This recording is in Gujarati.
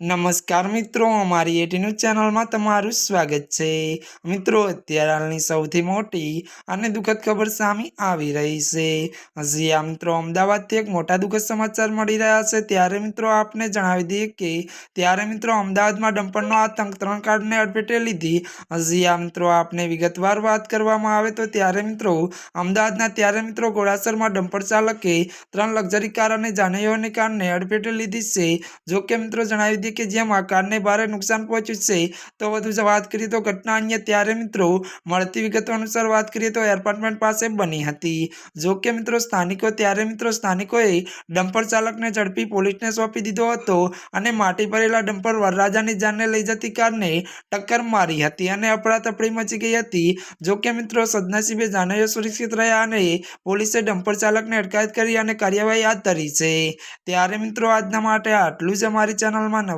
નમસ્કાર મિત્રો, અમારી એટીન્યૂઝ ચેનલમાં તમારું સ્વાગત છે. મિત્રો, અત્યારે હાલની સૌથી મોટી અને દુઃખદ ખબર સામે આવી રહી છે. હજી આ મિત્રો અમદાવાદથી એક મોટા દુઃખદ સમાચાર મળી રહ્યા છે. ત્યારે મિત્રો, આપને જણાવી દઈએ કે ત્યારે મિત્રો અમદાવાદમાં ડમ્પરનો આતંક ત્રણ કાર્ડને અડપેટે લીધી. હજી આ મિત્રો આપને વિગતવાર વાત કરવામાં આવે તો ત્યારે મિત્રો અમદાવાદના ત્યારે મિત્રો ઘોડાસરમાં ડમ્પર ચાલકે ત્રણ લક્ઝરી કાર અને જાનૈયોને કારને અડફેટે લીધી છે. જોકે મિત્રો જણાવી દઈએ કે જેમાં કારને ભારે નુકસાન પહોંચ્યું છે, તો વધુ વાત કરીએ તો ઘટના અન્ય ત્યારે મિત્રો મળતી વિગતો અનુસાર વાત કરીએ તો એપાર્ટમેન્ટ પાસે બની હતી. જો કે મિત્રો સ્થાનિકો ત્યારે મિત્રો સ્થાનિકોએ ડમ્પર ચાલકને ઝડપી પોલીસને સોંપી દીધો હતો અને માટી ભરેલા ડમ્પર વરરાજાની જાનને લઈ જતી કારને ટક્કર મારી હતી અને અફડાતફડી મચી ગઈ હતી. જો કે મિત્રો સદનસીબે જાનૈયો સુરક્ષિત રહ્યા અને પોલીસે ડમ્પર ચાલકને અટકાયત કરી અને કાર્યવાહી હાથ ધરી છે. ત્યારે મિત્રો આજના માટે આટલું જ અમારી ચેનલમાં નવા